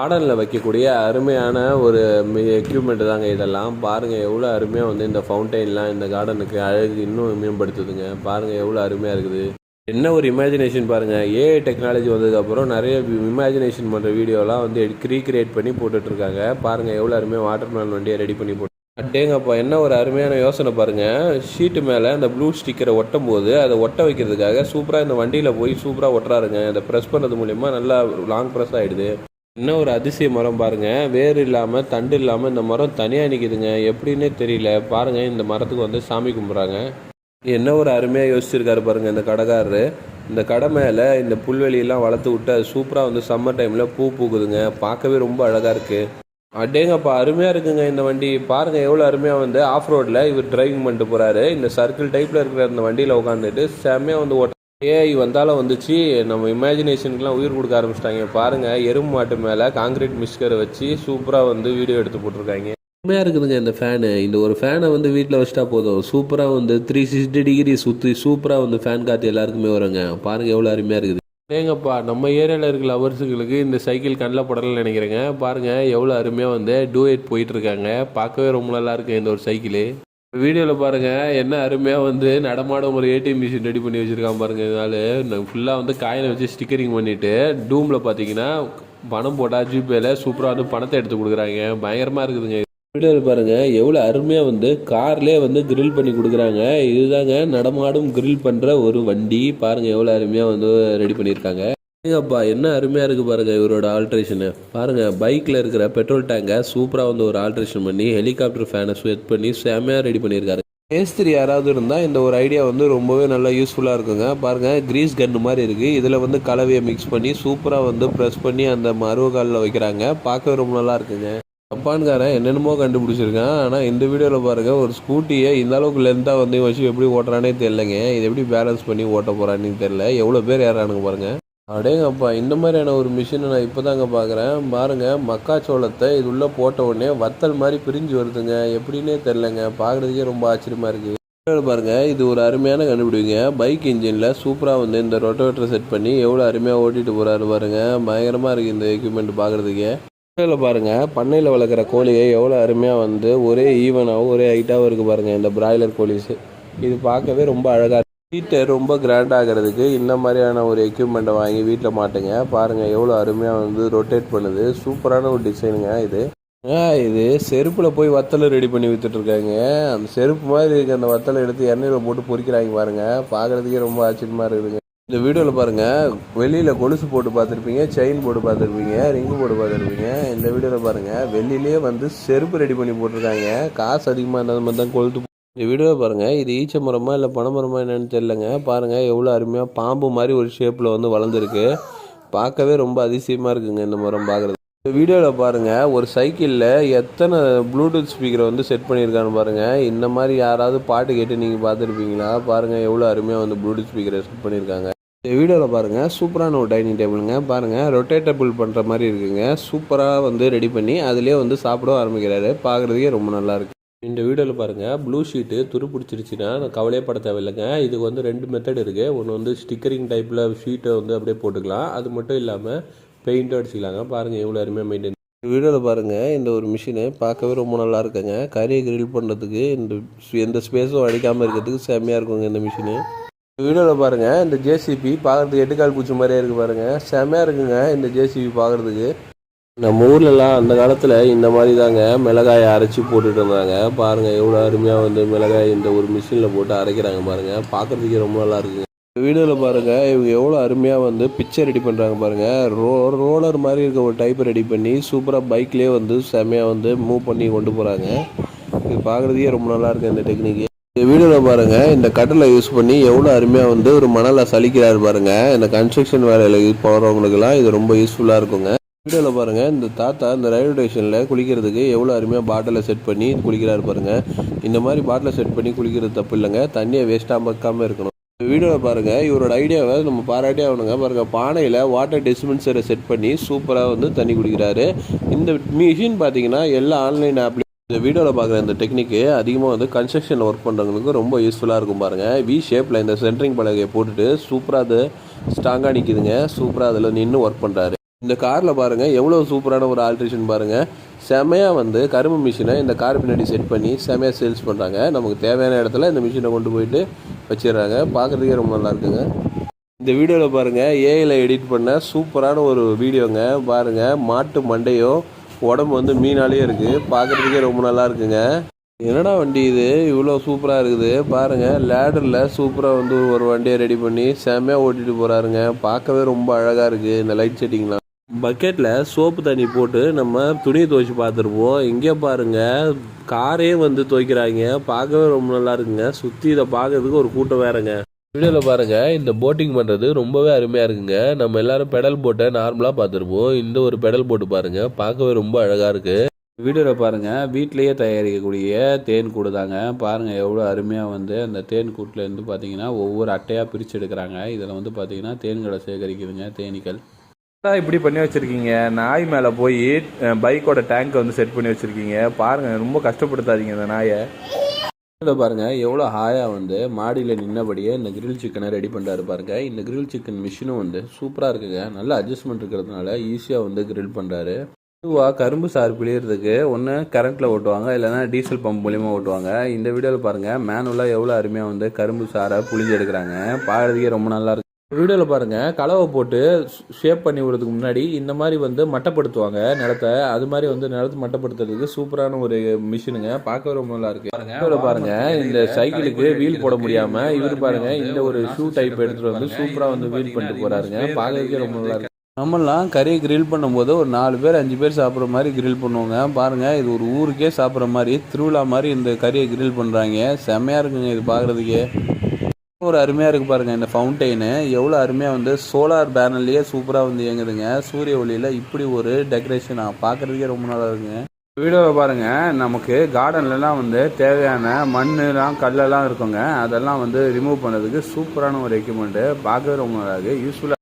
கார்டனில் வைக்கக்கூடிய அருமையான ஒரு எக்யூப்மெண்ட் தாங்க இதெல்லாம். பாருங்கள் எவ்வளோ அருமையாக வந்து இந்த ஃபவுண்டைன்லாம் இந்த கார்டனுக்கு அழகு இன்னும் மேம்படுத்துதுங்க. பாருங்கள் எவ்வளோ அருமையாக இருக்குது. என்ன ஒரு இமேஜினேஷன் பாருங்கள் ஏஐ டெக்னாலஜி வந்ததுக்கப்புறம் நிறைய இமேஜினேஷன் பண்ணுற வீடியோலாம் வந்து ரீக்ரியேட் பண்ணி போட்டுட்ருக்காங்க. பாருங்கள் எவ்வளோ அருமையாக வாட்டர் மேலன் வண்டியை ரெடி பண்ணி போட்டு அட்டேங்கப்பா என்ன ஒரு அருமையான யோசனை பாருங்கள் ஷீட்டு மேலே அந்த ப்ளூ ஸ்டிக்கரை ஒட்டும் போது அதை ஒட்ட வைக்கிறதுக்காக சூப்பராக இந்த வண்டியில் போய் சூப்பராக ஒட்டுறாருங்க. அதை ப்ரெஸ் பண்ணுறது மூலிமா நல்லா லாங் ப்ரெஸ் ஆகிடுது என்ன ஒரு அதிசய மரம் பாருங்கள் வேர் இல்லாமல் தண்டு இல்லாமல் இந்த மரம் தனியாக நிற்கிதுங்க எப்படின்னே தெரியல. பாருங்க இந்த மரத்துக்கு வந்து சாமி கும்பிட்றாங்க. என்ன ஒரு அருமையாக யோசிச்சிருக்காரு பாருங்க இந்த கடைக்காரரு. இந்த கடை மேலே இந்த புல்வெளியெல்லாம் வளர்த்து விட்டு அது சூப்பராக வந்து சம்மர் டைமில் பூ பூக்குதுங்க. பார்க்கவே ரொம்ப அழகாக இருக்குது அடேங்கப்பா அருமையாக இருக்குங்க இந்த வண்டி. பாருங்கள் எவ்வளோ அருமையாக வந்து ஆஃப் ரோட்டில் இவர் டிரைவிங் பண்ணிட்டு போகிறாரு இந்த சர்க்கிள் டைப்பில் இருக்கிற இந்த வண்டியில் உட்காந்துட்டு செம்மையாக வந்து ஓட்ட ஏஐ வந்தாலும் வந்துச்சு. நம்ம இமேஜினேஷனுக்குலாம் உயிர் கொடுக்க ஆரம்பிச்சிட்டாங்க. பாருங்கள் எறும்பு மாட்டு மேலே காங்கிரீட் மிஸ்கரை வச்சு சூப்பராக வந்து வீடியோ எடுத்து போட்டிருக்காங்க. உண்மையாக இருக்குதுங்க இந்த ஃபேனு இந்த ஒரு ஃபேனை வந்து வீட்டில் வச்சுட்டா போதும். சூப்பராக வந்து த்ரீ சிக்ஸ்டி டிகிரி சுற்றி சூப்பராக வந்து ஃபேன் காற்று எல்லாருக்குமே வருங்க. பாருங்கள் எவ்வளோ அருமையாக இருக்குது. ஏங்கப்பா நம்ம ஏரியாவில் இருக்கிற லவர்ஸுகளுக்கு இந்த சைக்கிள் கண்ணில் படலன்னு நினைக்கிறேங்க. பாருங்கள் எவ்வளோ அருமையாக வந்து டூயட் போயிட்டுருக்காங்க பார்க்கவே ரொம்ப நல்லா இருக்குது இந்த ஒரு சைக்கிளு வீடியோவில் பாருங்கள் என்ன அருமையாக வந்து நடமாடும் ஒரு ஏடிஎம் மிஷின் ரெடி பண்ணி வச்சுருக்கான் பாருங்கள் இதனால ஃபுல்லாக வந்து காயினை வச்சு ஸ்டிக்கரிங் பண்ணிவிட்டு டூமில் பார்த்தீங்கன்னா பணம் போட்டால் ஜிபேல சூப்பராக வந்து பணத்தை எடுத்து கொடுக்குறாங்க. பயங்கரமாக இருக்குதுங்க. வீடியோவில் பாருங்கள் எவ்வளோ அருமையாக வந்து கார்லேயே வந்து கிரில் பண்ணி கொடுக்குறாங்க. இதுதாங்க நடமாடும் கிரில் பண்ணுற ஒரு வண்டி. பாருங்கள் எவ்வளோ அருமையாக வந்து ரெடி பண்ணியிருக்காங்க ஏங்கப்பா என்ன அருமையாக இருக்குது பாருங்கள் இவரோட ஆல்ட்ரேஷனு பாருங்கள் பைக்கில் இருக்கிற பெட்ரோல் டேங்கை சூப்பராக வந்து ஒரு ஆல்ட்ரேஷன் பண்ணி ஹெலிகாப்டர் ஃபேனை செட் பண்ணி செமையாக ரெடி பண்ணியிருக்காரு. மேஸ்திரி யாராவது இருந்தால் இந்த ஒரு ஐடியா வந்து ரொம்பவே நல்லா யூஸ்ஃபுல்லாக இருக்குங்க. பாருங்கள் கிரீஸ் கன்று மாதிரி இருக்குது இதில் வந்து கலவையை மிக்ஸ் பண்ணி சூப்பராக வந்து ப்ரெஸ் பண்ணி அந்த மருவகாலில் வைக்கிறாங்க. பார்க்கவே ரொம்ப நல்லா இருக்குங்க. ஜப்பான்காரன் என்னென்னமோ கண்டுபிடிச்சிருக்கான். ஆனால் இந்த வீடியோவில் பாருங்கள் ஒரு ஸ்கூட்டியை இந்த அளவுக்கு லென்த்தாக வந்து வச்சு எப்படி ஓட்டுறானே தெரிலங்க இது எப்படி பேலன்ஸ் பண்ணி ஓட்ட போகிறான்னு தெரில எவ்வளோ பேர் ஏறானுங்க பாருங்கள் அடேங்கப்பா இந்த மாதிரியான ஒரு மிஷினை நான் இப்போ தாங்க பார்க்குறேன் பாருங்கள் மக்காச்சோளத்தை இது உள்ளே போட்ட உடனே வத்தல் மாதிரி பிரிஞ்சு வருதுங்க. எப்படின்னே தெரிலங்க பார்க்குறதுக்கே ரொம்ப ஆச்சரியமாக இருக்குது பாருங்க இது ஒரு அருமையான கண்டுபிடிங்க பைக் இன்ஜினில் சூப்பராக வந்து இந்த ரொட்டோவேட்டரை செட் பண்ணி எவ்வளோ அருமையாக ஓட்டிட்டு போகிறாரு பாருங்க. பயங்கரமாக இருக்குது இந்த எக்யூப்மெண்ட் பார்க்குறதுக்கே பாருங்க பண்ணையில் வளர்க்குற கோழியை எவ்வளோ அருமையாக வந்து ஒரே ஈவனாகவும் ஒரே ஹைட்டாகவும் இருக்குது பாருங்க. இந்த பிராய்லர் கோழிஸ் இது. பார்க்கவே ரொம்ப அழகாக வீட்டை ரொம்ப கிராண்ட் ஆகிறதுக்கு இந்த மாதிரியான ஒரு எக்யூப்மெண்ட்டை வாங்கி வீட்டில் மாட்டுங்க. பாருங்கள் எவ்வளோ அருமையாக வந்து ரொட்டேட் பண்ணுது. சூப்பரான ஒரு டிசைனுங்க இது. ஆ இது செருப்பில் போய் வத்தலை ரெடி பண்ணி விற்றுட்ருக்காங்க அந்த செருப்பு மாதிரி இருக்க. அந்த வத்தலை எடுத்து எண்ணெயில் போட்டு பொறிக்கிறாங்க பாருங்க. பார்க்குறதுக்கே ரொம்ப ஆச்சரியமாக இருக்குதுங்க. இந்த வீடியோவில் பாருங்கள் வெளியில் கொலுசு போட்டு பார்த்துருப்பீங்க செயின் போட்டு பார்த்துருப்பீங்க ரிங்கு போட்டு பார்த்துருப்பீங்க. இந்த வீடியோவில் பாருங்கள் வெளியிலே வந்து செருப்பு ரெடி பண்ணி போட்டிருக்காங்க. காசு அதிகமாக இருந்தது மாதிரி தான் கொளுத்து இந்த வீடியோவை பாருங்கள் இது ஈச்ச மரமா இல்லை பனை மரமா தெரிலங்க பாருங்கள் எவ்வளோ அருமையாக பாம்பு மாதிரி ஒரு ஷேப்பில் வந்து வளர்ந்துருக்கு. பார்க்கவே ரொம்ப அதிசயமாக இருக்குங்க இந்த மரம் பார்க்குறது இந்த வீடியோவில் பாருங்கள் ஒரு சைக்கிளில் எத்தனை ப்ளூடூத் ஸ்பீக்கரை வந்து செட் பண்ணியிருக்கான்னு பாருங்கள் இந்த மாதிரி யாராவது பாட்டு கேட்டு நீங்கள் பார்த்துருப்பீங்களா? பாருங்கள் எவ்வளோ அருமையாக வந்து ப்ளூடூத் ஸ்பீக்கரை செட் பண்ணியிருக்காங்க. இந்த வீடியோவில் பாருங்கள் சூப்பரான ஒரு டைனிங் டேபிளுங்க பாருங்கள் ரொட்டேட்டபிள் பண்ணுற மாதிரி இருக்குங்க. சூப்பராக வந்து ரெடி பண்ணி அதிலே வந்து சாப்பிட ஆரம்பிக்கிறாரு. பார்க்குறதுக்கே ரொம்ப நல்லாயிருக்கு இந்த வீடியோவில் பாருங்கள் ப்ளூ ஷீட்டு துரு பிடிச்சிருச்சுன்னா நான் கவலையே பட தேவையில்லைங்க. இதுக்கு வந்து ரெண்டு மெத்தட் இருக்குது ஒன்று வந்து ஸ்டிக்கரிங் டைப்பில் ஷீட்டை வந்து அப்படியே போட்டுக்கலாம். அது மட்டும் இல்லாமல் பெயிண்ட்டும் அடிச்சிக்கலாங்க. பாருங்கள் எவ்வளோ அருமையாக மெயின்டைன் வீடியோவில் பாருங்கள் இந்த ஒரு மிஷினு பார்க்கவே ரொம்ப நல்லா இருக்குங்க. கறியை கிரில் பண்ணுறதுக்கு இந்த எந்த ஸ்பேஸும் அடிக்காமல் இருக்கிறதுக்கு செம்மையாக இருக்குங்க இந்த மிஷினு வீடியோவில் பாருங்கள் இந்த ஜேசிபி பார்க்குறதுக்கு எட்டுக்கால் பூச்சி மாதிரியே இருக்குது பாருங்கள் செம்மையாக இருக்குங்க இந்த ஜேசிபி பார்க்குறதுக்கு. நம்ம ஊர்லலாம் அந்த காலத்தில் இந்த மாதிரி தாங்க மிளகாயை அரைச்சி போட்டுட்டு இருந்தாங்க. பாருங்கள் எவ்வளோ அருமையாக வந்து மிளகாய் இந்த ஒரு மிஷினில் போட்டு அரைக்கிறாங்க பாருங்கள் பார்க்குறதுக்கே ரொம்ப நல்லா இருக்குங்க. வீடியோவில் பாருங்கள் இவங்க எவ்வளோ அருமையாக வந்து பிக்சர் ரெடி பண்ணுறாங்க பாருங்கள் ரோ ரோலர் மாதிரி இருக்க ஒரு டைப்பை ரெடி பண்ணி சூப்பராக பைக்லேயே வந்து செம்மையாக வந்து மூவ் பண்ணி கொண்டு போகிறாங்க இது பார்க்குறதுக்கே ரொம்ப நல்லா இருக்குது இந்த டெக்னிக்கு இந்த வீடியோவில் பாருங்கள் இந்த கட்டலை யூஸ் பண்ணி எவ்வளோ அருமையாக வந்து ஒரு மணலை சலிக்கிறாரு பாருங்கள் இந்த கன்ஸ்ட்ரக்ஷன் வேலையில் யூஸ் பண்ணுறவங்களுக்குலாம் இது ரொம்ப யூஸ்ஃபுல்லாக இருக்குங்க. வீடியோவில் பாருங்கள் இந்த தாத்தா இந்த ரயில்வே ஸ்டேஷனில் குளிக்கிறதுக்கு எவ்வளோ அருமையாக பாட்டிலை செட் பண்ணி குளிக்கிறாரு பாருங்கள் இந்த மாதிரி பாட்டிலை செட் பண்ணி குளிக்கிறது தப்பு இல்லைங்க. தண்ணியை வேஸ்ட்டாக மக்காமல் இருக்கணும். வீடியோவில் பாருங்கள் இவரோட ஐடியாவை நம்ம பாராட்டே ஆகணுங்க. பாருங்கள் பானையில் வாட்டர் டிஸ்பென்சரை செட் பண்ணி சூப்பராக வந்து தண்ணி குடிக்கிறாரு. இந்த மிஷின் பார்த்தீங்கன்னா எல்லா ஆன்லைன் ஆப்லேயும் இந்த வீடியோவில் பார்க்குற இந்த டெக்னிக்கு அதிகமாக வந்து கன்ஸ்ட்ரக்ஷன் ஒர்க் பண்ணுறவங்களுக்கு ரொம்ப யூஸ்ஃபுல்லாக இருக்கும் பாருங்கள் வி ஷேப்பில் இந்த சென்ட்ரிங் பலகையை போட்டுட்டு சூப்பராக அது ஸ்ட்ராங்காக நிற்கிதுங்க சூப்பராக அதில் நின்று ஒர்க் பண்ணுறாரு இந்த காரில் பாருங்கள் எவ்வளோ சூப்பரான ஒரு ஆல்ட்ரேஷன் பாருங்கள் செமையாக வந்து கரும்பு மிஷினை இந்த கார் பின்னாடி செட் பண்ணி செமையாக சேல்ஸ் பண்ணுறாங்க நமக்கு தேவையான இடத்துல இந்த மிஷினை கொண்டு போயிட்டு வச்சிடுறாங்க. பார்க்குறதுக்கே ரொம்ப நல்லா இருக்குங்க. இந்த வீடியோவில் பாருங்கள் ஏஐயில் எடிட் பண்ண சூப்பரான ஒரு வீடியோங்க. பாருங்கள் மாட்டு மண்டையும் உடம்பு வந்து மீனாலேயே இருக்குது பார்க்குறதுக்கே ரொம்ப நல்லா இருக்குங்க. என்னடா வண்டி இது? இவ்வளோ சூப்பராக இருக்குது. பாருங்கள் லேடரில் சூப்பராக வந்து ஒரு வண்டியை ரெடி பண்ணி செம்மையாக ஓட்டிகிட்டு போகிறாருங்க பார்க்கவே ரொம்ப அழகாக இருக்குது இந்த லைட் செட்டிங்லாம் பக்கெட்டில் சோப்பு தண்ணி போட்டு நம்ம துணி துவைச்சி பார்த்துருப்போம். இங்கே பாருங்க காரே வந்து துவைக்கிறாங்க. பார்க்கவே ரொம்ப நல்லா இருக்குங்க. சுற்றி இதை பார்க்கறதுக்கு ஒரு கூட்டம் வேறுங்க. வீடியோவில் பாருங்க இந்த போட்டிங் பண்ணுறது ரொம்பவே அருமையாக இருக்குங்க. நம்ம எல்லாரும் பெடல் போட்டை நார்மலாக பார்த்துருப்போம். இந்த ஒரு பெடல் போட்டு பாருங்க பார்க்கவே ரொம்ப அழகாக இருக்குது வீடியோவில் பாருங்கள் வீட்டிலையே தயாரிக்கக்கூடிய தேன் கூடு தாங்க. பாருங்கள் எவ்வளோ அருமையாக வந்து அந்த தேன் கூட்டிலேருந்து பார்த்தீங்கன்னா ஒவ்வொரு அட்டையாக பிரித்து எடுக்கிறாங்க. இதில் வந்து பார்த்தீங்கன்னா தேன்களை சேகரிக்குதுங்க தேனீக்கள். இப்படி பண்ணி வச்சிருக்கீங்க? நாய் மேலே போய் பைக்கோட டேங்க்கை வந்து செட் பண்ணி வச்சுருக்கீங்க. பாருங்கள் ரொம்ப கஷ்டப்படுத்தாதீங்க இந்த நாயை. இதில் பாருங்கள் எவ்வளோ ஹாயாக வந்து மாடியில் நின்னபடியே இந்த கிரில் சிக்கனை ரெடி பண்ணுறாரு பாருங்கள் இந்த கிரில் சிக்கன் மிஷினும் வந்து சூப்பராக இருக்குங்க. நல்ல அட்ஜஸ்ட்மெண்ட் இருக்கிறதுனால ஈஸியாக வந்து கிரில் பண்ணுறாரு பொதுவாக கரும்பு சாறு பிழியறதுக்கு ஒன்று கரண்ட்டில் ஓட்டுவாங்க இல்லைன்னா டீசல் பம்ப் மூலியமாக ஓட்டுவாங்க. இந்த வீடியோவில் பாருங்கள் மேனுவலாக எவ்வளோ அருமையாக வந்து கரும்பு சாரை புழிஞ்சு எடுக்கிறாங்க. பாடுறதுக்கே ரொம்ப நல்லா இருக்கு. வீடியோவில் பாருங்கள் கலவை போட்டு ஷேப் பண்ணி விடுறதுக்கு முன்னாடி இந்த மாதிரி வந்து மட்டப்படுத்துவாங்க நிலத்தை. அது மாதிரி வந்து நிலத்தை மட்டப்படுத்துறதுக்கு சூப்பரான ஒரு மிஷினுங்க. பார்க்கவே ரொம்ப நல்லா இருக்கு. வீடியோவில் பாருங்க இந்த சைக்கிளுக்கு வீல் போட முடியாம இவர் பாருங்க இந்த ஒரு ஷூ டைப் எடுத்துட்டு வந்து சூப்பராக வந்து வீல் பண்ணிட்டு போறாருங்க. பார்க்கறதுக்கே ரொம்ப நல்லா இருக்கு. நம்மலாம் கறியை கிரில் பண்ணும்போது ஒரு நாலு பேர் அஞ்சு பேர் சாப்பிட்ற மாதிரி கிரில் பண்ணுவாங்க. பாருங்க இது ஒரு ஊருக்கே சாப்பிட்ற மாதிரி திருவிழா மாதிரி இந்த கறியை கிரில் பண்ணுறாங்க செம்மையாக இருக்குங்க இது பார்க்குறதுக்கே. ஒரு அருமையாக இருக்குது பாருங்கள் இந்த ஃபவுண்டெயின் எவ்வளோ அருமையாக வந்து சோலார் பேனல்லையே சூப்பராக வந்து இயங்குதுங்க. சூரிய ஒளியில் இப்படி ஒரு டெக்கரேஷன் பார்க்குறதுக்கே ரொம்ப நல்லா இருக்குங்க. வீடியோவை பாருங்கள் நமக்கு கார்டன்லலாம் வந்து தேவையான மண்ணுலாம் கல்லெல்லாம் இருக்குங்க. அதெல்லாம் வந்து ரிமூவ் பண்ணுறதுக்கு சூப்பரான ஒரு எக்யூப்மெண்ட்டு பார்க்கவே ரொம்ப நல்லா இருக்குது யூஸ்ஃபுல்லாக